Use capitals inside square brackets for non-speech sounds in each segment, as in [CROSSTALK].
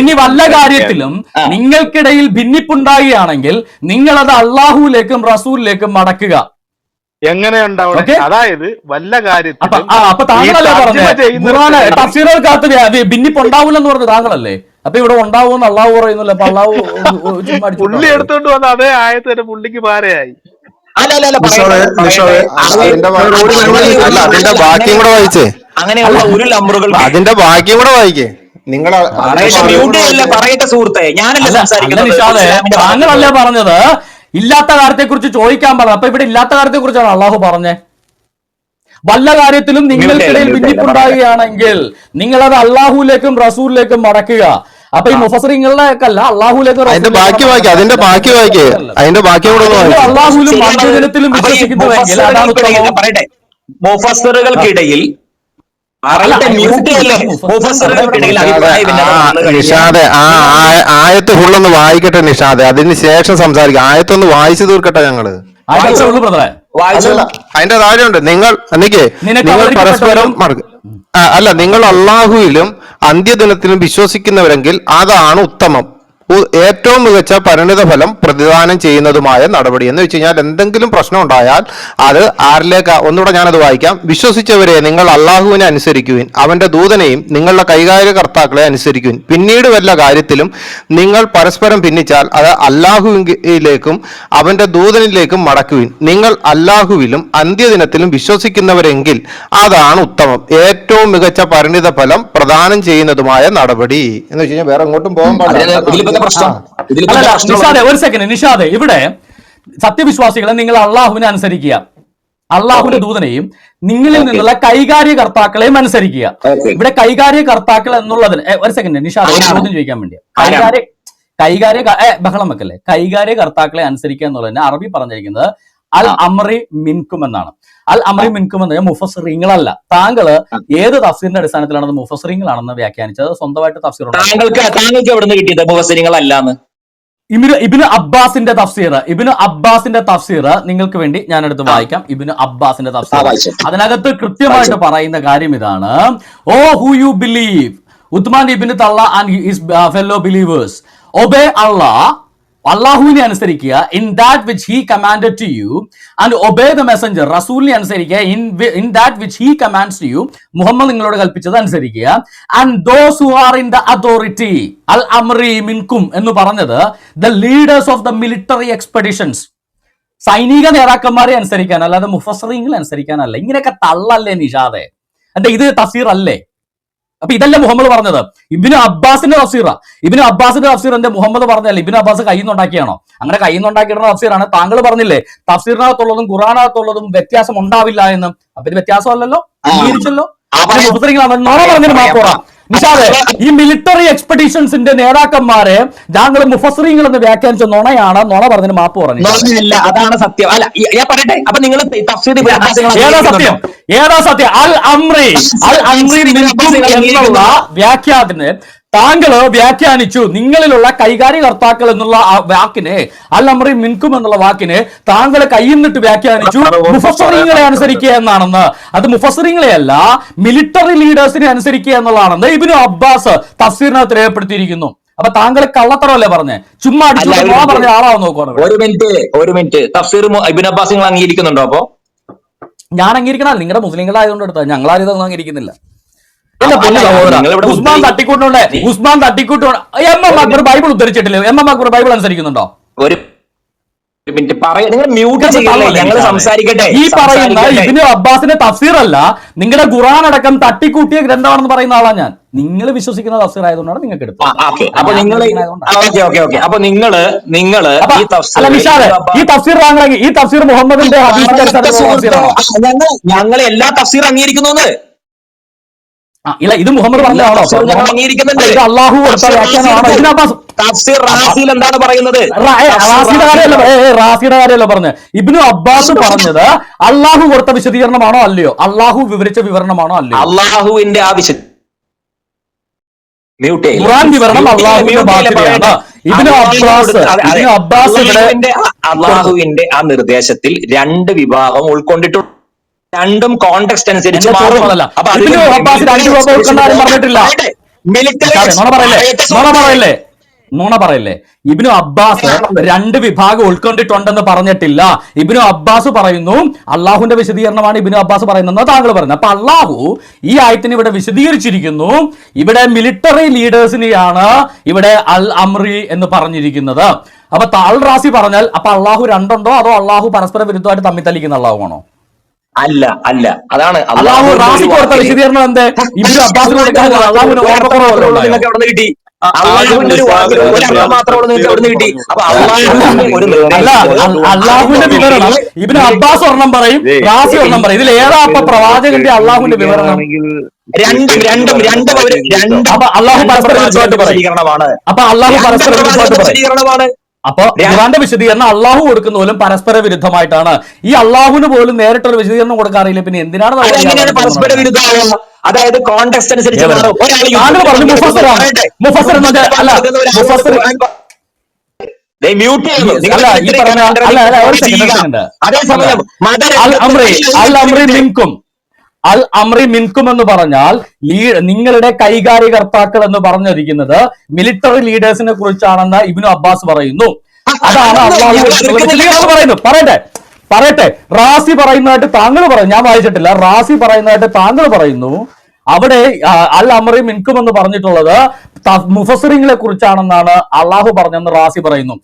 ഇനി വല്ല കാര്യത്തിലും നിങ്ങൾക്കിടയിൽ ഭിന്നിപ്പുണ്ടാകുകയാണെങ്കിൽ നിങ്ങൾ അത് അള്ളാഹുവിലേക്കും റസൂലിലേക്കും മടക്കുക. എങ്ങനെ ഉണ്ടാവണം അതായത് വല്ല കാര്യത്തിലും അപ്പൊ താങ്കളല്ലേ ഈ പറഞ്ഞേ? തഫ്സീറുകൾക്കകത്ത് ഭിന്നിപ്പുണ്ടാവില്ലെന്ന് താങ്കളല്ലേ? അപ്പൊ ഇവിടെ ഉണ്ടാവും അള്ളാഹു പറയുന്നില്ല അപ്പൊ അള്ളാഹു [LAUGHS] ചുമ്മാ അടിച്ചു പുള്ളി. എടുത്തോണ്ട് വന്ന അതേ ആയത്തെ പുള്ളിക്ക് പാരയായി. അല്ല അല്ല അല്ല. അതിന്റെ ബാക്കിയും കൂടെ വായിച്ചേ. അങ്ങനെയുള്ള ഒരു ലംബറുകൾ അതിന്റെ ബാക്കിയും കൂടെ വായിക്കേ. നിങ്ങൾ പറയട്ടെ സുഹൃത്തെ. ഞാനല്ല സംസാരിക്കുന്നത്? താങ്കളല്ലേ പറഞ്ഞത്? ഇല്ലാത്ത കാര്യത്തെ കുറിച്ച് ചോദിക്കാൻ പറഞ്ഞു അപ്പൊ ഇവിടെ ഇല്ലാത്ത കാര്യത്തെ കുറിച്ചാണ് അള്ളാഹു പറഞ്ഞേ? വല്ല കാര്യത്തിലും നിങ്ങൾക്കിടയിൽ ഭിന്നിപ്പുണ്ടാകുകയാണെങ്കിൽ നിങ്ങളത് അത് അള്ളാഹുലേക്കും റസൂലിലേക്കും മടക്കുക. അപ്പൊ ഈ മുഫസറിങ്ങളുടെ അല്ല അള്ളാഹുലേക്ക് അതിന്റെ ബാക്കി വായിക്കേ അതിന്റെ ബാക്കി വായിക്കേ. അതിന്റെ ബാക്കി കൂടെ അള്ളാഹുലും. മനുഷ്യജനത്തിലും വിശ്വസിക്കുന്നുവെങ്കിൽ അതാണ് പറയട്ടെ. മുഫസ്സിറുകൾക്കിടയിൽ നിഷാദെ, ആ, ആയത്ത് ഫുള്ളൊന്ന് വായിക്കട്ടെ നിഷാദെ. അതിന് ശേഷം സംസാരിക്കാം. ആയത്തൊന്ന് വായിച്ചു തീർക്കട്ടെ ഞങ്ങൾ. അതിന്റെ താഴെയുണ്ട്. നിങ്ങൾ നിങ്ങൾ പരസ്പരം അല്ല നിങ്ങൾ അള്ളാഹുവിലും അന്ത്യദിനത്തിലും വിശ്വസിക്കുന്നവരെങ്കിൽ അതാണ് ഉത്തമം. ഏറ്റവും മികച്ച പരിണിത ഫലം പ്രതിദാനം ചെയ്യുന്നതുമായ നടപടി എന്ന് വെച്ച് കഴിഞ്ഞാൽ എന്തെങ്കിലും പ്രശ്നം ഉണ്ടായാൽ അത് ആരിലേക്ക് ഒന്നുകൂടെ ഞാനത് വായിക്കാം. വിശ്വസിച്ചവരെ നിങ്ങൾ അള്ളാഹുവിനെ അനുസരിക്കുവിൻ അവന്റെ ദൂതനെയും നിങ്ങളുടെ കൈകാര്യ കർത്താക്കളെ അനുസരിക്കുവിൻ. പിന്നീട് വല്ല കാര്യത്തിലും നിങ്ങൾ പരസ്പരം ഭിന്നിച്ചാൽ അത് അള്ളാഹുവിലേക്കും അവന്റെ ദൂതനിലേക്കും മടക്കുവിൻ. നിങ്ങൾ അല്ലാഹുവിലും അന്ത്യദിനത്തിലും വിശ്വസിക്കുന്നവരെങ്കിൽ അതാണ് ഉത്തമം. ഏറ്റവും മികച്ച പരിണിത ഫലം പ്രദാനം ചെയ്യുന്നതുമായ നടപടി എന്ന് വെച്ച് കഴിഞ്ഞാൽ വേറെ എങ്ങോട്ടും പോകാൻ എന്താ പ്രശ്നം. നിഷാദെ ഒരു സെക്കൻഡ് നിഷാദെ. ഇവിടെ സത്യവിശ്വാസികളെ നിങ്ങൾ അള്ളാഹുവിനെ അനുസരിക്കുക. അള്ളാഹുവിന്റെ ദൂതനെയും നിങ്ങളിൽ നിന്നുള്ള കൈകാര്യകർത്താക്കളെയും അനുസരിക്കുക. ഇവിടെ കൈകാര്യകർത്താക്കൾ എന്നുള്ളതിന് എന്നുള്ളതിൽ ഒരു സെക്കൻഡ് നിഷാദ് ഒരു? ചോദ്യം ചോദിക്കാൻ വേണ്ടി. കൈകാര്യ കൈകാര്യ ബഹളം വെക്കല്ലേ? കൈകാര്യകർത്താക്കളെ അനുസരിക്കുക എന്നുള്ളതിന് അറബി പറഞ്ഞിരിക്കുന്നത് അൽ അമറി മിൻകും എന്നാണ്. അൽ അമറി മിൻകും എന്ന് മുഫസറിങ്ങളല്ല താങ്കൾ ഏത് തഫ്സീറിന്റെ അടിസ്ഥാനത്തിലാണ് മുഫസറിങ്ങളാണെന്ന് വ്യാഖ്യാനിച്ചത്? സ്വന്തമായിട്ട് തഫ്സീർ താങ്കൾക്ക് താങ്കൾക്ക് എവിടെ നിന്ന് കിട്ടിയത് ഇബിന് ഇബിന് അബ്ബാസിന്റെ തഫ്സീർ ഇബിന് അബ്ബാസിന്റെ തഫ്സീർ നിങ്ങൾക്ക് വേണ്ടി ഞാൻ എടുത്ത് വായിക്കാം. ഇബിന് അബ്ബാസിന്റെ തഫ്സീർ അതിനകത്ത് കൃത്യമായിട്ട് പറയുന്ന കാര്യം ഇതാണ്. O who you believe Uthman ibn Talha and his fellow believers obey Allah അള്ളാഹുവിനെ അനുസരിക്കുക. In that which he command to you and obey the messenger റസൂലിനെ അനുസരിക്കുക. In in that which he commands to you Muhammad നിങ്ങളോട് കൽപ്പിച്ചത് അനുസരിക്കുക. And those who are in the authority അൽ അമറി മിൻകും എന്ന് പറഞ്ഞത് the leaders of the military expeditions സൈനിക നേതാക്കന്മാരെ അനുസരിക്കാൻ അല്ലാതെ മുഫസറിങ്ങളെ അനുസരിക്കാനല്ല. ഇങ്ങനെയൊക്കെ തള്ളല്ലേ നിഷാദെ. അല്ലെ ഇത് തസീർ അല്ലേ അപ്പൊ ഇതല്ല മുഹമ്മദ് പറഞ്ഞത്? ഇബിന് അബ്ബാസിന്റെ തഫ്സീറ. ഇബിന് അബ്ബാസിന്റെ തഫ്സീർ എന്റെ മുഹമ്മദ് പറഞ്ഞല്ലേ ഇബിന് അബ്ബാസ് കയ്യിൽ നിന്നുണ്ടാക്കിയാണോ അങ്ങനെ കയ്യിൽ നിന്നുണ്ടാക്കിയിട്ടുള്ള തഫ്സീറാണ്. താങ്കൾ പറഞ്ഞില്ലേ തഫ്സീറിനകത്തുള്ളതും ഖുറാനകത്തുള്ളതും വ്യത്യാസം ഉണ്ടാവില്ല എന്ന്. അപ്പൊ ഇത് വ്യത്യാസമല്ലല്ലോ? അംഗീകരിച്ചല്ലോ? പറഞ്ഞതിന് മാപ്പോറ നിഷാദെ ഈ മിലിറ്ററി എക്സ്പെഡീഷൻസിന്റെ നേതാക്കന്മാരെ താങ്കൾ മുഫസറിങ്ങൾ എന്ന് വ്യാഖ്യാനിച്ച നുണയാണ്. നുണ പറഞ്ഞതിന് മാപ്പ് പറഞ്ഞു അതാണ് സത്യം. അല്ല ഞാൻ പറയട്ടെ. അപ്പൊ നിങ്ങൾ ഏതാ സത്യം? ഏതാ സത്യം? അൽ അമ്രി അൽ മിൻകും എന്നുള്ള വ്യാഖ്യാനത്തിന് താങ്കൾ വ്യാഖ്യാനിച്ചു നിങ്ങളിലുള്ള കൈകാര്യകർത്താക്കൾ എന്നുള്ള ആ വാക്കിനെ അല്ലമറി മിൻകും എന്നുള്ള വാക്കിനെ താങ്കൾ കൈയിന്നിട്ട് വ്യാഖ്യാനിച്ചു മുഫസറിങ്ങളെ അനുസരിക്കുക എന്നാണെന്ന്. അത് മുഫസറിങ്ങളെ അല്ല മിലിറ്ററി ലീഡേഴ്സിനെ അനുസരിക്കുക എന്നുള്ളതാണെന്ന് ഇബിനു അബ്ബാസ് തഫ്സീറിനകത്ത് രേഖപ്പെടുത്തിയിരിക്കുന്നു. അപ്പൊ താങ്കൾ കള്ളത്തരമല്ലേ പറഞ്ഞേ? ചുമ്മാ അടിച്ചു പറഞ്ഞ ആളാവും നോക്കുവാണ് ഒരു മിനിറ്റ് ഒരു മിനിറ്റ്. തഫ്സീർ ഇബ്നു അബ്ബാസ് നിങ്ങൾ അംഗീകരിക്കുന്നുണ്ടോ അപ്പോ? ഞാൻ അംഗീകരിക്കണം നിങ്ങളുടെ മുസ്ലിങ്ങളായതുകൊണ്ട് എടുത്താൽ ഞങ്ങളാരും ഇതൊന്നും അംഗീകരിക്കുന്നില്ല. ഉസ്മാൻ തട്ടിക്കൂട്ടുണ്ട് ഉസ്മാൻ തട്ടിക്കൂട്ടുണ്ട് എം എം അക്ബർ ബൈബിൾ ഉദ്ധരിച്ചിട്ടില്ലേ? എം എം അക്ബർ ബൈബിൾ അനുസരിക്കുന്നുണ്ടോ? ഒരു മിനിറ്റ് പറയ നിങ്ങൾ മ്യൂട്ട് ചെയ്യല്ലേ? ഞങ്ങൾ സംസാരിക്കട്ടെ ഈ പറയുന്ന ഇതിന് അബ്ബാസിന്റെ തഫ്സീർ അല്ല നിങ്ങളുടെ ഖുറാൻ അടക്കം തട്ടിക്കൂട്ടിയ ഗ്രന്ഥമാണെന്ന് പറയുന്ന ആളാ ഞാൻ. നിങ്ങൾ വിശ്വസിക്കുന്ന തഫ്സീർ ആയതുകൊണ്ടാണ് നിങ്ങൾക്ക് എടുത്തത്. അപ്പൊ നിങ്ങൾ. Okay okay okay. അപ്പൊ നിങ്ങൾ നിങ്ങൾ ഈ തഫ്സീർ ഈ തഫ്സീർ താങ്കൾ ഈ തഫ്സീർ മുഹമ്മദിന്റെ ഞങ്ങൾ എല്ലാ തഫ്സീർ അംഗീകരിക്കുന്നു ഇല്ല ഇത് മുഹമ്മദ് പറഞ്ഞതാണോ? അള്ളാഹു എന്താണ് പറയുന്നത്? റാസിയുടെ കാര്യമല്ല റാസിയുടെ കാര്യമല്ല പറഞ്ഞത്. ഇബ്നു അബ്ബാസ് പറഞ്ഞത് അള്ളാഹു കൊടുത്ത വിശദീകരണമാണോ അല്ലയോ? അള്ളാഹു വിവരിച്ച വിവരണമാണോ അല്ലയോ? അള്ളാഹുവിന്റെ ആവശ്യം വിശദ. ഖുർആൻ വിവരണം അള്ളാഹുവിന്റെ ബാധ്യതയാണ്. ഇബ്നു അബ്ബാസ് അബ്ബാസ് അള്ളാഹുവിന്റെ ആ നിർദ്ദേശത്തിൽ രണ്ട് വിഭാഗം ഉൾക്കൊണ്ടിട്ടുണ്ട് രണ്ടും കോണ്ടെക്സ്റ്റ് അനുസരിച്ച് പറഞ്ഞിട്ടില്ല. പറയല്ലേ? നുണ പറയല്ലേ? ഇബിനു അബ്ബാസ് രണ്ട് വിഭാഗം ഉൾക്കൊണ്ടിട്ടുണ്ടെന്ന് പറഞ്ഞിട്ടില്ല. ഇബിനു അബ്ബാസ് പറയുന്നു അള്ളാഹുവിന്റെ വിശദീകരണമാണ് ഇബിനു അബ്ബാസ് പറയുന്നത് താങ്കൾ പറയുന്നത് അപ്പൊ അള്ളാഹു ഈ ആയത്തിന് ഇവിടെ വിശദീകരിച്ചിരിക്കുന്നു. ഇവിടെ മിലിറ്ററി ലീഡേഴ്സിനെയാണ് ഇവിടെ അൽ അമ്രി എന്ന് പറഞ്ഞിരിക്കുന്നത്. അപ്പൊ താൾ റാസി പറഞ്ഞാൽ അപ്പൊ അള്ളാഹു രണ്ടുണ്ടോ? അതോ അള്ളാഹു പരസ്പര വിരുദ്ധമായിട്ട് തമ്മിൽ തല്ലിക്കുന്ന അള്ളാഹുവാണോ അല്ല അല്ല. അതാണ് അള്ളാഹു വിശദീകരണം എന്ത്? അവിടെ കിട്ടി. അള്ളാഹുവിന്റെ ഒരു അള്ളാഹുവിന്റെ വിവരണം. ഇബിന് അബ്ബാസ് ഒരെണ്ണം പറയും റാസി ഒരെണ്ണം പറയും. ഇതിൽ ഏതാ അപ്പൊ പ്രവാചകന്റെ അള്ളാഹുവിന്റെ വിവരണം? രണ്ടും രണ്ടും രണ്ടും അവർ രണ്ടും അപ്പൊ അള്ളാഹു പരസ്പര അപ്പൊ അള്ളാഹു പരസ്പര അപ്പൊ ഖുറാന്റെ വിശദീകരണം അള്ളാഹു കൊടുക്കുന്ന പോലും പരസ്പര വിരുദ്ധമായിട്ടാണ്. ഈ അള്ളാഹുവിന് പോലും നേരിട്ടൊരു വിശദീകരണം കൊടുക്കാറില്ല പിന്നെ എന്തിനാണ് പരസ്പര? വിരുദ്ധമാവുക അതായത് കോണ്ടെക്സ്റ്റ് അനുസരിച്ച്. അതേസമയം അൽ അമ്രി അൽ അമ്രി മിൻകും അൽ അമ്രി മിൻകും എന്ന് പറഞ്ഞാൽ നിങ്ങളുടെ കൈകാര്യകർത്താക്കൾ എന്ന് പറഞ്ഞിരിക്കുന്നത് മിലിറ്ററി ലീഡേഴ്സിനെ കുറിച്ചാണെന്ന് ഇബിനു അബ്ബാസ് പറയുന്നു. അതാണ് അള്ളാഹു പറയുന്നു. പറയട്ടെ പറയട്ടെ. റാസി പറയുന്നതായിട്ട് താങ്കൾ പറയും ഞാൻ വായിച്ചിട്ടില്ല. റാസി പറയുന്നതായിട്ട് താങ്കൾ പറയുന്നു. അവിടെ അൽ അമറി മിൻകും എന്ന് പറഞ്ഞിട്ടുള്ളത് മുഫസറിങ്ങളെ കുറിച്ചാണെന്നാണ് അള്ളാഹു പറഞ്ഞെന്ന് റാസി പറയുന്നു.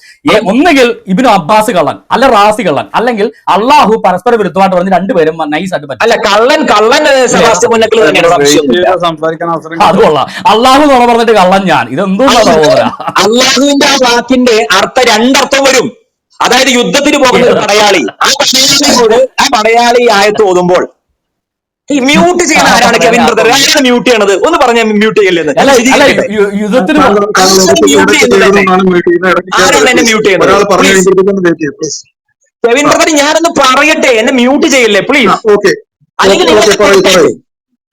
ഒന്നുകിൽ ഇബിനു അബ്ബാസ് കള്ളൻ അല്ല റാസി കള്ളൻ അല്ലെങ്കിൽ അള്ളാഹു പരസ്പര വിരുദ്ധമായിട്ട് പറഞ്ഞ് രണ്ടുപേരും നൈസായിട്ട് പറ്റും. അല്ല കള്ളൻ കള്ളൻ അതുകൊള്ള അള്ളാഹു എന്ന് പറഞ്ഞിട്ട് കള്ളൻ ഞാൻ. ഇത് എന്തുകൊണ്ടാണ് അള്ളാഹുവിന്റെ ആ വാക്കിന്റെ അർത്ഥം രണ്ടർത്ഥം വരും. അതായത് യുദ്ധത്തിന് പോകുന്ന ഒരു പടയാളി. ആ പടയാളിയോട് ആ പടയാളി ആയത്ത് ഓതുമ്പോൾ ഈ മ്യൂട്ട് ചെയ്യുന്ന ആരാണ് കെവിൻ ബ്രദർ ആരാണ് മ്യൂട്ട് ചെയ്യണത്. ഒന്ന് പറഞ്ഞ മ്യൂട്ട് ചെയ്യല്ലെന്ന് ആരാണ് എന്നെ ചെയ്യുന്നത്? വെയിറ്റ് കെവിൻ ബ്രദർ ഞാനൊന്ന് പറയട്ടെ. എന്നെ മ്യൂട്ട് ചെയ്യല്ലേ പ്ലീസ് ഓക്കെ അല്ലെങ്കിൽ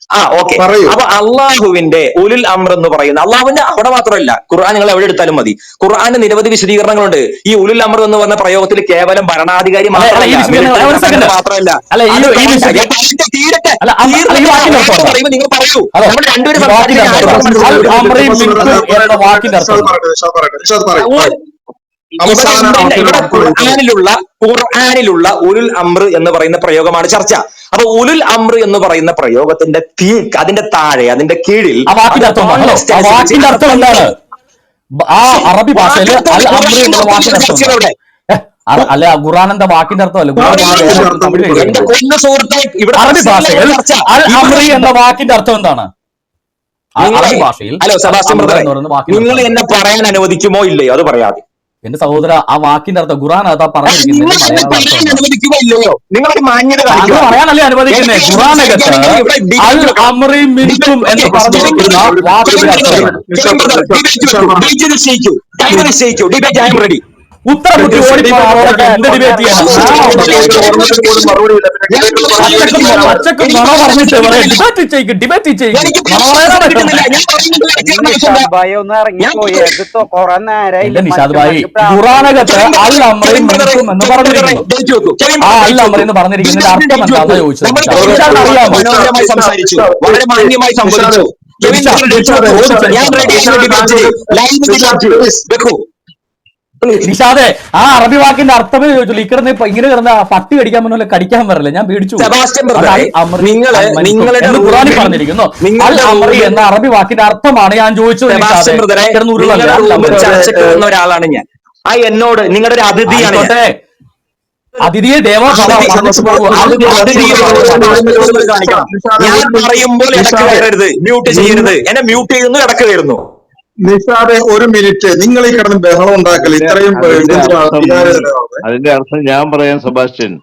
ആ ഓക്കെ. അപ്പൊ അള്ളാഹുവിന്റെ ഉലുൽ അമ്ര എന്ന് പറയുന്ന അള്ളാഹുവിന്റെ അവിടെ മാത്രമല്ല ഖുർആൻ നിങ്ങൾ എവിടെ എടുത്താലും മതി. ഖുർആന്റെ നിരവധി വിശദീകരണങ്ങളുണ്ട്. ഈ ഉലുൽ അമ്ര എന്ന് പറഞ്ഞ പ്രയോഗത്തിൽ കേവലം ഭരണാധികാരി അല്ല, അല്ല, ഈ മാത്രമല്ല നിങ്ങൾ പറയൂ. നമ്മൾ രണ്ടുപേരും ഖുർആനിലുള്ള ഖുർആാനിലുള്ള ഉലുൽ അമ്ര എന്ന് പറയുന്ന പ്രയോഗമാണ് ചർച്ച അപ്പൊ ഉലുൽ അമ്ര എന്ന് പറയുന്ന പ്രയോഗത്തിന്റെ തീക്ക് അതിന്റെ താഴെ അതിന്റെ കീഴിൽ വാക്കിന്റെ അർത്ഥം എന്താണ്? ആ വാക്കിന്റെ അറബി ഭാഷയിൽ അൽ അമ്രി എന്ന വാക്കിന്റെ അർത്ഥം അല്ല വാക്കിന്റെ അർത്ഥമല്ല ഖുറാൻ ഖുറാനിന്റെ വേറെ അർത്ഥം തമിഴ് കൂടി എന്റെ എഴുതിയിട്ടുണ്ട്. കൊന്ന സുഹൃത്തെ ഇവിടെ അറബി ഭാഷയിൽ ചർച്ച. അൽ അമ്രി എന്ന വാക്കിന്റെ അർത്ഥം എന്താണ് അറബി ഭാഷയിൽ ഹലോ വാക്കിന്റെ നിങ്ങൾ. എന്നെ പറയാൻ അനുവദിക്കുമോ ഇല്ലയോ അത് പറയാതെ എന്റെ സഹോദര ആ വാക്കിന്റെ അർത്ഥം ഖുറാൻ അതാ പറഞ്ഞിരിക്കുന്നത് പറയാനല്ലേ അനുവദിക്കുന്നത് ഖുറാനകത്ത് അൽ എന്ന് പറഞ്ഞിരിക്കുന്ന വാക്കിന്റെ അർത്ഥം എന്താണ്? ഡിബേറ്റ് നിശ്ചയിക്കൂ ഡിബേറ്റ് ഐ എം ഉത്തരം മുട്ടി ഓടിപ്പോകാതെ എന്ത് ഡിബേറ്റ് ചെയ്യാനാണ് ഓർമ്മത്തിന് പോലും മറുപടിയില്ല. പിന്നെ പച്ചക്കും പച്ചക്കും നുണ ഡിബേറ്റ് ചെയ്യിക്കും എനിക്ക് നുണ പറയാനാ ഞാൻ പറയുന്നത് കേൾക്കാൻ ആവശ്യമില്ല. നിഷാദ് ഭായി ഒന്ന് ഇറങ്ങിപ്പോയി. ഞാൻ- എടുത്തോ കൊറേ നേരായി. ഇല്ല നിഷാദ് ഭായി ഖുറാനകത്ത് അൽ അമ്രി മിൻകും എന്ന് പറഞ്ഞിരിക്കുന്നു. ഡേറ്റ് വെക്കൂ. കെവിൻ ആ ബ്രദർ അൽ അമ്രി എന്ന് പറഞ്ഞിരിക്കുന്നതിന്റെ അർത്ഥം എന്താണെന്ന് ചോദിച്ചത് വളരെ മാന്യമായി ഞാൻ റേഡിയേഷൻ ഡിബേറ്റ് ലൈവ് ഡിബേറ്റ് വെക്കൂ. നിഷാദെ ആ അറബി വാക്കിന്റെ അർത്ഥമേ ചോദിച്ചുള്ളൂ ഇക്കിടന്ന് ഇങ്ങനെ കിടന്ന പട്ടി കടിക്കാൻ മുന്നേ കടിക്കാൻ വരില്ല? ഞാൻ പേടിച്ചു നിങ്ങളുടെ ഖുറാനിൽ പറഞ്ഞിരിക്കുന്നു. അൽ നിങ്ങളുടെ എന്ന അറബി വാക്കിന്റെ അർത്ഥമാണ് ഞാൻ ചോദിച്ചത് ഒരാളാണ് ഞാൻ. ആ എന്നോട് നിങ്ങളുടെ ഒരു അതിഥിയാണ് അതിഥിയെ പറഞ്ഞു കാണിക്കണം. ഞാൻ പറയുമ്പോൾ ഇടയ്ക്ക് കയറരുത് മ്യൂട്ട് ചെയ്യരുത്. എന്നെ മ്യൂട്ട് ചെയ്യുന്നു ഇടയ്ക്ക് കയറുന്നു. നിഷാദെ ഒരു മിനിറ്റ്. നിങ്ങൾ ഈ കിടന്ന് ബഹളം ഉണ്ടാക്കൽ ഇത്രയും അതിന്റെ അർത്ഥം അതിന്റെ അർത്ഥം ഞാൻ പറയാം സെബാസ്റ്റ്യൻ.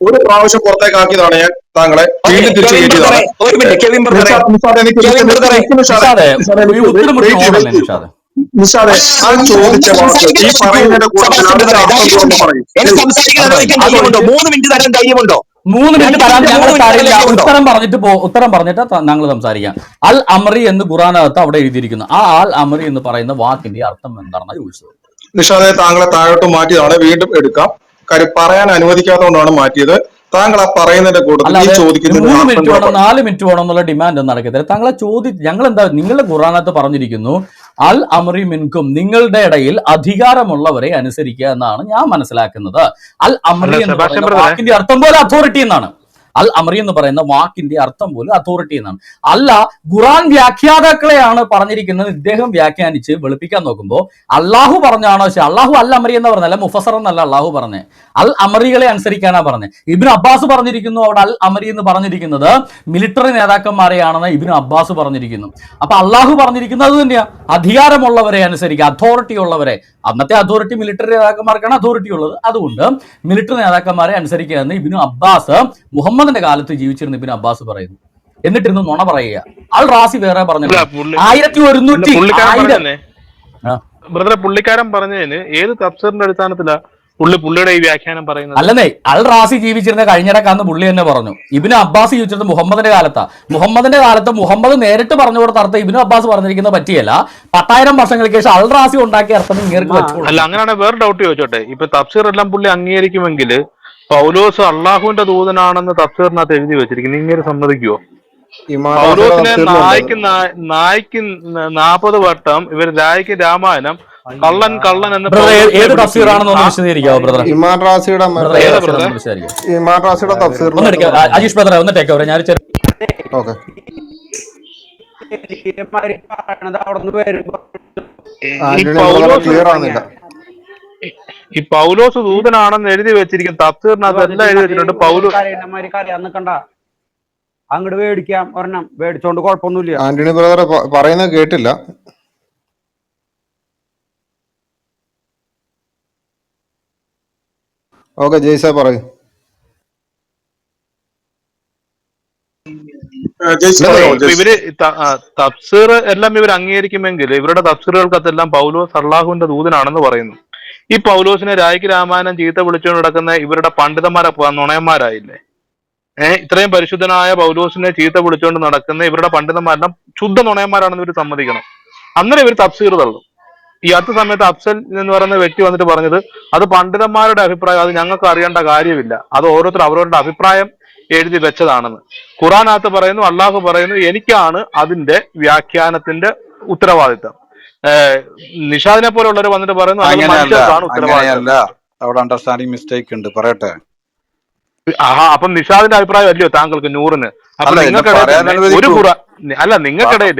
ഒരു പ്രാവശ്യം പുറത്തേക്ക് ആക്കിയതാണ് ഞാൻ താങ്കളെ വീണ്ടും തിരിച്ചു കയറ്റിയതാണ് നിഷാദ് ആ ചോദിച്ച വാക്ക് ഈ പറയുന്നതിന്റെ കൂടെ മൂന്ന് മിനിറ്റ് തരാൻ ധൈര്യമുണ്ടോ? മൂന്ന് മിനിറ്റ് രണ്ട് തരാൻ മിനിറ്റ് ഞങ്ങൾ തരില്ല ഉത്തരം പറഞ്ഞിട്ട് പോ ഉത്തരം പറഞ്ഞിട്ട് ഞങ്ങൾ സംസാരിക്കാം. അൽ അമറി എന്ന് ഖുറാനകത്ത് അവിടെ എഴുതിയിരിക്കുന്നു. ആ അൽ അമറി എന്ന് പറയുന്ന വാക്കിന്റെ അർത്ഥം എന്താണെന്ന് ചോദിച്ചത്? നിഷാദെ താങ്കളെ താഴോട്ട് മാറ്റിയതാണ്. വീണ്ടും എടുക്കാം. കാര്യം പറയാൻ അനുവദിക്കാത്തതുകൊണ്ടാണ് മാറ്റിയത്. താങ്കൾ ആ പറയുന്നതിന്റെ കൂടുതൽ മൂന്ന് മിനിറ്റ് വേണം നാല് മിനിറ്റ് വേണം എന്നുള്ള ഡിമാൻഡ് ഒന്നും നടക്കത്തില്ല. താങ്കളെ ചോദ്യം ഞങ്ങൾ എന്താ നിങ്ങളുടെ ഖുറാനത്ത് പറഞ്ഞിരിക്കുന്നു അൽ അമറി മിൻകും നിങ്ങളുടെ ഇടയിൽ അധികാരമുള്ളവരെ അനുസരിക്കുക എന്നാണ് ഞാൻ മനസ്സിലാക്കുന്നത്. അൽ അമറി എന്ന് പറയുന്ന വാക്കിന്റെ അർത്ഥം പോലെ അതോറിറ്റി എന്നാണ്. അൽ അമറി എന്ന് പറയുന്ന വാക്കിന്റെ അർത്ഥം പോലും അതോറിറ്റി എന്നാണ്. അല്ല ഖുറാൻ വ്യാഖ്യാതാക്കളെയാണ് പറഞ്ഞിരിക്കുന്നത് ഇദ്ദേഹം വ്യാഖ്യാനിച്ച് വെളുപ്പിക്കാൻ നോക്കുമ്പോൾ. അള്ളാഹു പറഞ്ഞാണോ പക്ഷെ അള്ളാഹു അൽ അമറി എന്ന് പറഞ്ഞല്ല മുഫസർ എന്നല്ല അള്ളാഹു പറഞ്ഞേ അൽ അമറികളെ അനുസരിക്കാനാ പറഞ്ഞത്. ഇബിൻ അബ്ബാസ് പറഞ്ഞിരിക്കുന്നു അവിടെ അൽ അമറി എന്ന് പറഞ്ഞിരിക്കുന്നത് മിലിറ്ററി നേതാക്കന്മാരെയാണെന്ന് ഇബിൻ അബ്ബാസ് പറഞ്ഞിരിക്കുന്നു. അപ്പൊ അള്ളാഹു പറഞ്ഞിരിക്കുന്നത് തന്നെയാ. അധികാരമുള്ളവരെ അനുസരിക്കുക അതോറിറ്റി ഉള്ളവരെ. അന്നത്തെ അതോറിറ്റി മിലിറ്ററി നേതാക്കന്മാർക്കാണ് അതോറിറ്റി ഉള്ളത്. അതുകൊണ്ട് മിലിറ്ററി നേതാക്കന്മാരെ അനുസരിക്കുക എന്ന് ഇബിനു അബ്ബാസ് മുഹമ്മദിന്റെ കാലത്ത് ജീവിച്ചിരുന്ന ഇബിൻ അബ്ബാസ് പറയുന്നു. എന്നിട്ടിരുന്ന് നുണ പറയുക. അൽ റാസി വേറെ പറഞ്ഞു ആയിരത്തി ഒരുന്നൂറ്റി ആയിരം. ബ്രദറെ പുള്ളിക്കാരൻ പറഞ്ഞതിന് ഏത് തഫ്സറിന്റെ അടിസ്ഥാനത്തിലാ പുള്ളി പുള്ളിയുടെ ഈ വ്യാഖ്യാനം പറയുന്നത്? അല്ലെന്നേ അൽ റാസി ജീവിച്ചിരുന്ന കഴിഞ്ഞിടക്കാന്ന് പുള്ളി തന്നെ പറഞ്ഞു. ഇബിന് അബ്ബാസ് ജീവിച്ചിരുന്ന മുഹമ്മദിന്റെ കാലത്താ. മുഹമ്മദിന്റെ കാലത്ത് മുഹമ്മദ് നേരിട്ട് പറഞ്ഞു കൊടുത്ത അർത്ഥം ഇബിന് അബ്ബാസ് പറഞ്ഞിരിക്കുന്ന പറ്റിയല്ല. പത്തായിരം വർഷങ്ങൾക്ക് ശേഷം അൽ റാസി ഉണ്ടാക്കിയ അർത്ഥം ഇങ്ങനെ അല്ല അങ്ങനെയാണെങ്കിൽ വേറെ ഡൗട്ട് ചോദിച്ചോട്ടെ. ഇപ്പൊ തഫ്സീർ എല്ലാം പുള്ളി അംഗീകരിക്കുമെങ്കിൽ പൗലോസ് അള്ളാഹുവിന്റെ ദൂതനാണെന്ന് തഫ്സീറിനകത്ത് എഴുതി വെച്ചിരിക്കുന്നു. ഇങ്ങനെ സമ്മതിക്കുവോ? പൗലോസിനെ നായ്ക്ക് നായ്ക്ക് നാപ്പത് വട്ടം ഇവർ രായ്ക്ക് രാമായണം കള്ളൻ കള്ളൻ എന്ന് ബ്രദർ ഏത് പൗലോസിനെ തഫ്സീറാണെന്ന് ഒന്ന് വിളിച്ചിരിക്കുന്നു. വിശദീകരിക്കാവോ ബ്രദർ ഇമാൻ റാസിയുടെ ബ്രദർ ബ്രദർ? ഇമാൻ റാസിയുടെ തഫ്സീർ ഒന്ന് എടുക്കാം. ആ, അജീഷ് ബ്രദറെ ഒന്ന് ടേക്ക് ഓവർ ഞാൻ ചെറിയ ഓക്കെ. ക്ലിയർ ആവുന്നില്ല. ഈ പൗലോസ് ദൂതനാണെന്ന് എഴുതി വെച്ചിരിക്കും തഫ്സീറിനകത്ത് എല്ലാം എഴുതി വെച്ചിട്ടുണ്ട്. പൗലോസ് നിക്കണ്ട അങ്ങോട്ട് മേടിക്കാം ഒരെണ്ണം. മേടിച്ചോണ്ട് കുഴപ്പമൊന്നുമില്ല ആന്റണി ബ്രദർ പറയുന്നത് കേട്ടില്ല. ഓക്കെ ജയ്സ പറയൂ? ഇവർ തഫ്സീർ എല്ലാം ഇവർ അംഗീകരിക്കുമെങ്കിൽ ഇവരുടെ തഫ്സീറുകൾക്കകത്തെല്ലാം പൗലോസ് അള്ളാഹുവിന്റെ ദൂതനാണെന്ന് പറയുന്നു. ഈ പൗലോസിനെ രായ്ക്ക് രാമായണം ചീത്ത വിളിച്ചുകൊണ്ട് നടക്കുന്ന ഇവരുടെ പണ്ഡിതന്മാരെ നുണയന്മാരായില്ലേ? ഏഹ് ഇത്രയും പരിശുദ്ധനായ പൗലോസിനെ ചീത്ത വിളിച്ചുകൊണ്ട് നടക്കുന്ന ഇവരുടെ പണ്ഡിതന്മാരെല്ലാം ശുദ്ധ നുണയന്മാരാണെന്ന് ഇവർ സമ്മതിക്കണം. അന്നേരം ഇവർ തഫ്സീർ തള്ളും. ഈ അടുത്ത സമയത്ത് അഫ്സൽ എന്ന് പറയുന്ന വ്യക്തി വന്നിട്ട് പറഞ്ഞത് അത് പണ്ഡിതന്മാരുടെ അഭിപ്രായം അത് ഞങ്ങൾക്ക് അറിയേണ്ട കാര്യമില്ല. അത് ഓരോരുത്തർ അവരവരുടെ അഭിപ്രായം എഴുതി വെച്ചതാണെന്ന്. ഖുറാനകത്ത് പറയുന്നു അള്ളാഹു പറയുന്നു എനിക്കാണ് അതിന്റെ വ്യാഖ്യാനത്തിന്റെ ഉത്തരവാദിത്തം. നിഷാദിനെ പോലുള്ളവർ വന്നിട്ട് പറയുന്നു അങ്ങനെയല്ല അവിടെ അണ്ടർസ്റ്റാൻഡിങ് മിസ്റ്റേക്ക് ഉണ്ട്. പറയട്ടെ. ആഹാ അപ്പം നിഷാദിന്റെ അഭിപ്രായം അല്ലയോ താങ്കൾക്ക് നൂറിന്? അപ്പൊ നിങ്ങൾക്കിടയിൽ പറയാൻ അനുവദിക്കൂ. ഒരു ഖുറാൻ അല്ല നിങ്ങൾക്കിടയിൽ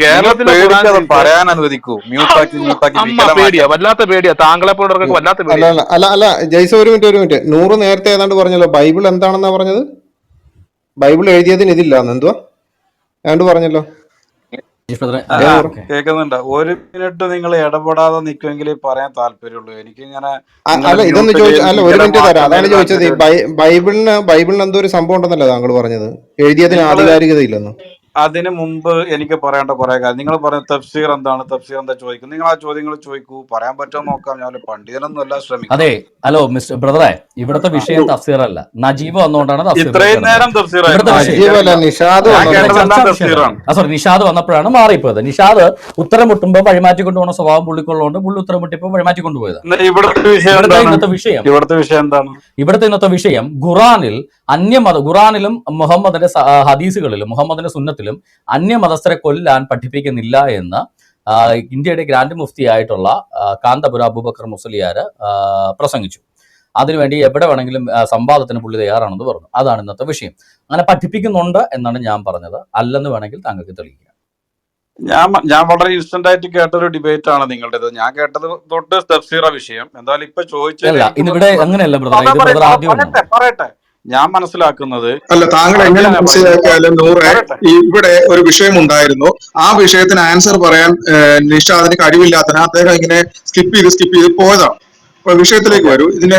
കേരളത്തിലെ പറയാൻ അനുവദിക്കൂ. അമ്മ പേടിയാ വല്ലാത്ത പേടിയാ. താങ്കളെ പോലുള്ളവർക്ക് വല്ലാത്ത പേടിയാ. അല്ല അല്ല അല്ല ജയ്സ ഒരു മിനിറ്റ് ഒരു മിനിറ്റ്. നൂറ് നേരത്തെ ഏതാണ്ട് പറഞ്ഞല്ലോ ബൈബിൾ എന്താണെന്നാ പറഞ്ഞത്? ബൈബിൾ എഴുതിയതിന് ഇതില്ല എന്തുവാ? ഏതാണ്ട് പറഞ്ഞല്ലോ അജീഷ് ബ്രദറെ ആ, ഏതാ? ഓക്കെ. കേൾക്കുന്നുണ്ട്. ഒരു മിനിറ്റ് നിങ്ങൾ ഇടപെടാതെ നിൽക്കുമെങ്കിൽ പറയാൻ താല്പര്യമുള്ളൂ. എനിക്ക് ഇങ്ങനെ അല്ല ഇതൊന്ന് ചോദിച്ചു അല്ല ഒരു മിനിറ്റ് തരാം. അതാണ് ചോദിച്ചത് ബൈബിളിന് ബൈബിളിന് എന്തോ ഒരു സംഭവം ഉണ്ടെന്നല്ലേ താങ്കൾ പറഞ്ഞത്? എഴുതിയതിന് ആധികാരികത ഇല്ലെന്ന് അതിന് മുമ്പ് എനിക്ക് പറയേണ്ട കുറെ കാര്യം. നിങ്ങൾ പറയുന്ന തഫ്സീർ എന്താണ്? തഫ്സീർ എന്താ ചോദിക്കും നിങ്ങൾ ആ ചോദ്യങ്ങൾ ചോദിക്കൂ. പറയാൻ പറ്റുമോ നോക്കാം. ഞാൻ പണ്ഡിതനൊന്നും അല്ല ശ്രമിക്കും. അതെ ഹലോ മിസ്റ്റർ ബ്രദറെ ഇവിടുത്തെ വിഷയം തഫ്സീർ അല്ല നജീബ് വന്നുകൊണ്ടാണ് തഫ്സീർ ഇത്രയും നേരം തഫ്സീർ. സോറി നിഷാദ് വന്നപ്പോഴാണ് മാറിപ്പോയത്. നിഷാദ് ഉത്തരം മുട്ടുമ്പോൾ വഴിമാറ്റി കൊണ്ടുപോകുന്ന സ്വഭാവം പുള്ളിക്കുള്ളതുകൊണ്ട് പുള്ളി ഉത്തരം മുട്ടിപ്പോ വഴിമാറ്റി കൊണ്ടുപോയത്. ഇവിടുത്തെ വിഷയം ഇവിടുത്തെ എന്താണ്? വിഷയം? ഇവിടുത്തെ വിഷയം എന്താണ്? ഇവിടുത്തെ ഇന്നത്തെ വിഷയം ഖുറാനിൽ അന്യമത ഖുറാനിലും മുഹമ്മദിന്റെ ഹദീസുകളിലും മുഹമ്മദിന്റെ സുന്നത്തിലും അന്യമതസ്ഥരെ കൊല്ലാൻ പഠിപ്പിക്കുന്നില്ല എന്ന് ഇന്ത്യയുടെ ഗ്രാൻഡ് മുഫ്തി ആയിട്ടുള്ള കാന്തപുര അബൂബക്കർ മുസലിയാർ പ്രസംഗിച്ചു. അതിനുവേണ്ടി എവിടെ വേണമെങ്കിലും സംവാദത്തിന് പുള്ളി തയ്യാറാണെന്ന് പറഞ്ഞു. അതാണ് ഇന്നത്തെ വിഷയം. അങ്ങനെ പഠിപ്പിക്കുന്നുണ്ട് എന്നാണ് ഞാൻ പറഞ്ഞത്. അല്ലെന്ന് വേണമെങ്കിൽ താങ്കൾക്ക് തെളിയിക്കാം. ഞാൻ ഞാൻ വളരെ ഇൻസ്റ്റന്റ് ആയിട്ട് കേട്ടൊരു ഡിബേറ്റ് ആണ് നിങ്ങളുടേത്. ഞാൻ കേട്ടത് തൊട്ട് തഫ്സീറ വിഷയം. എന്തായാലും ഇപ്പൊ ചോദിച്ചു അല്ല എനിക്ക് ബ്രദർ ഇത് ബ്രദർ ആദ്യം പറയട്ടെ പറയട്ടെ. ഞാൻ മനസ്സിലാക്കുന്നത് അല്ല താങ്കൾ എങ്ങനെ മനസ്സിലാക്കിയാലും നൂറെ ഇവിടെ ഒരു വിഷയം ഉണ്ടായിരുന്നു. ആ വിഷയത്തിന് ആൻസർ പറയാൻ നിഷാദിന് കഴിവില്ലാത്തതിന് അദ്ദേഹം ഇങ്ങനെ സ്കിപ്പ് ചെയ്ത് സ്കിപ്പ് ചെയ്ത് പോയതാണ്. വിഷയത്തിലേക്ക് വരൂ. ഇതിന്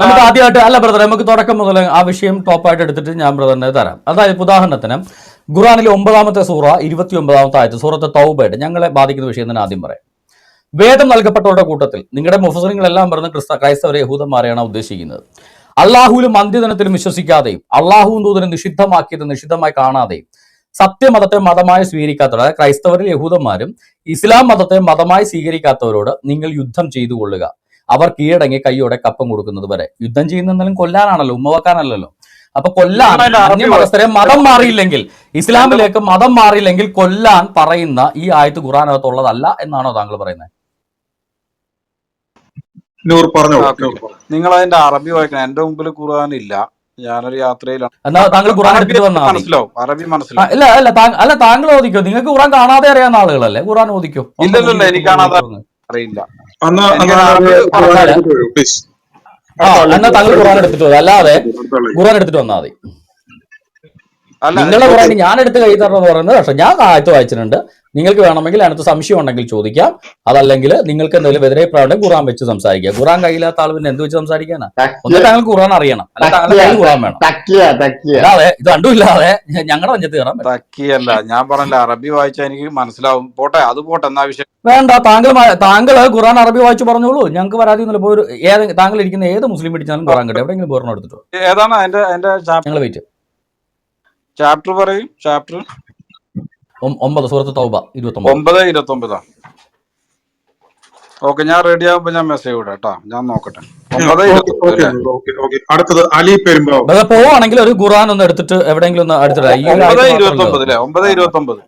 നമുക്ക് ആദ്യമായിട്ട് അല്ല ബ്രദർ നമുക്ക് തുടക്കം മുതൽ ആ വിഷയം ടോപ്പായിട്ട് എടുത്തിട്ട് ഞാൻ ബ്രദറിനെ തരാം. അതായത് ഉദാഹരണത്തിന് ഖുറാനിലെ ഒമ്പതാമത്തെ സൂറ ഇരുപത്തി ഒമ്പതാമത്തെ ആയത്ത് സൂറത്തെ തൗബയുടെ ഞങ്ങളെ ബാധിക്കുന്ന വിഷയം തന്നെ ആദ്യം പറയാം. വേദം നൽകപ്പെട്ടവരുടെ കൂട്ടത്തിൽ നിങ്ങളുടെ മുഫസറിങ്ങളെല്ലാം പറഞ്ഞ് ക്രിസ്ത ക്രൈസ്തവരെ യഹൂദന്മാരെയാണ് ഉദ്ദേശിക്കുന്നത്. അള്ളാഹുവിലും അന്ത്യദിനത്തിലും വിശ്വസിക്കാതെയും അള്ളാഹുവും ദൂതനെ നിഷിദ്ധമാക്കിയത് നിഷിദ്ധമായി കാണാതെയും സത്യമതത്തെ മതമായി സ്വീകരിക്കാത്തവർ അതായത് ക്രൈസ്തവരിൽ യഹൂദന്മാരും ഇസ്ലാം മതത്തെ മതമായി സ്വീകരിക്കാത്തവരോട് നിങ്ങൾ യുദ്ധം ചെയ്തു കൊള്ളുക. അവർ കീഴടങ്ങി കൈയോടെ കപ്പം കൊടുക്കുന്നത് വരെ. യുദ്ധം ചെയ്യുന്നെന്നാലും കൊല്ലാനാണല്ലോ ഉമ്മവക്കാനല്ലല്ലോ അപ്പൊ കൊല്ലാൻ മതസ്ഥരെ അന്യമതസ്ഥരെ മതം മാറിയില്ലെങ്കിൽ ഇസ്ലാമിലേക്ക് മതം മാറിയില്ലെങ്കിൽ കൊല്ലാൻ പറയുന്ന ഈ ആയത്ത് ഖുറാനകത്തുള്ളതല്ല എന്നാണോ താങ്കൾ പറയുന്നത്? നൂർ പറഞ്ഞു. നിങ്ങൾ അതിന്റെ അറബി വായിക്കണം. എന്റെ മുമ്പിൽ ഖുർആൻ ഇല്ല. ഞാനൊരു യാത്രയിലാണ്. എന്നാ താങ്കൾ ഖുറാൻ അറബി എടുത്തിട്ട് വന്നാൽ മനസ്സിലാവും. അറബി മനസ്സിലാവും. ഇല്ല അല്ല അല്ല താങ്കൾ ഓദിക്കോ നിങ്ങൾക്ക് ഖുറാൻ കാണാതെ അറിയാവുന്ന ആളുകളല്ലേ? ഖുറാൻ ഓദിക്കോ ഇല്ലല്ലോ എനിക്ക് കാണാതെ അറിയില്ല. ആ എന്നാ താങ്കൾ ഖുറാൻ എടുത്തിട്ട് വരും. അല്ലാതെ ഖുറാൻ എടുത്തിട്ട് വന്നാൽ മതി. അല്ല നിങ്ങളെ ഖുറാൻ ഞാൻ എടുത്ത് കൈ തരണം എന്ന് പറയുന്നത് പക്ഷെ ഞാൻ ആയത്ത് വായിച്ചിട്ടുണ്ട്. നിങ്ങൾക്ക് വേണമെങ്കിൽ അതിനകത്ത് സംശയം ഉണ്ടെങ്കിൽ ചോദിക്കാം. അതല്ലെങ്കിൽ നിങ്ങൾക്ക് എന്തെങ്കിലും എതിരെ പ്രാവിടെ ഖുറാൻ വെച്ച് സംസാരിക്കുക. ഖുറാൻ കയ്യിലാത്ത ആൾ പിന്നെ എന്ത് വെച്ച് സംസാരിക്കാനാ? ഒന്ന് താങ്കൾ ഖുറാൻ അറിയണം. അല്ല താങ്കളുടെ കയ്യിൽ ഖുറാൻ വേണം. അല്ലാതെ ഇത് രണ്ടുമില്ലാതെ ഞങ്ങളുടെ പഞ്ചത്ത് കയറാൻ തക്കിയല്ല ഞാൻ പറഞ്ഞില്ല അറബി വായിച്ചാൽ എനിക്ക് മനസ്സിലാവും. പോട്ടെ അത് പോട്ടെ എന്നാ വിഷയം. വേണ്ട താങ്കൾ താങ്കൾ ഖുറാൻ അറബി വായിച്ചു പറഞ്ഞോളൂ. ഞങ്ങൾക്ക് പരാതിയൊന്നുമില്ല പോയി ഒരു ഏത് താങ്കൾ ഇരിക്കുന്ന ഏത് മുസ്ലിം പിടിച്ചാലും ഖുറാൻ കിട്ടും. എവിടെയെങ്കിലും പൂർണം എടുത്തിട്ടോ ഏതാണ് എന്റെ എന്റെ ഞങ്ങൾ വെയിറ്റ്. ചാപ്റ്റർ പറയും ചാപ്റ്റർ ഒമ്പത് സുഹൃത്ത് തൗബ ഇരുപത്തൊമ്പത്. ഒമ്പത് ഇരുപത്തി ഒമ്പതാ ഓക്കെ ഞാൻ റെഡി ആകുമ്പോ ഞാൻ മെസ്സേജ് വിടാം കേട്ടോ ഞാൻ നോക്കട്ടെ. അടുത്തത് അലി പെരുമ്പാവൂർ. പോവാണെങ്കിൽ ഒരു ഖുറാൻ ഒന്ന് എടുത്തിട്ട് എവിടെയെങ്കിലും ഒന്ന് ഒരു ഒമ്പത് ഇരുപത്തി. ഒമ്പത് ഒമ്പത് ഇരുപത്തി ഒമ്പത്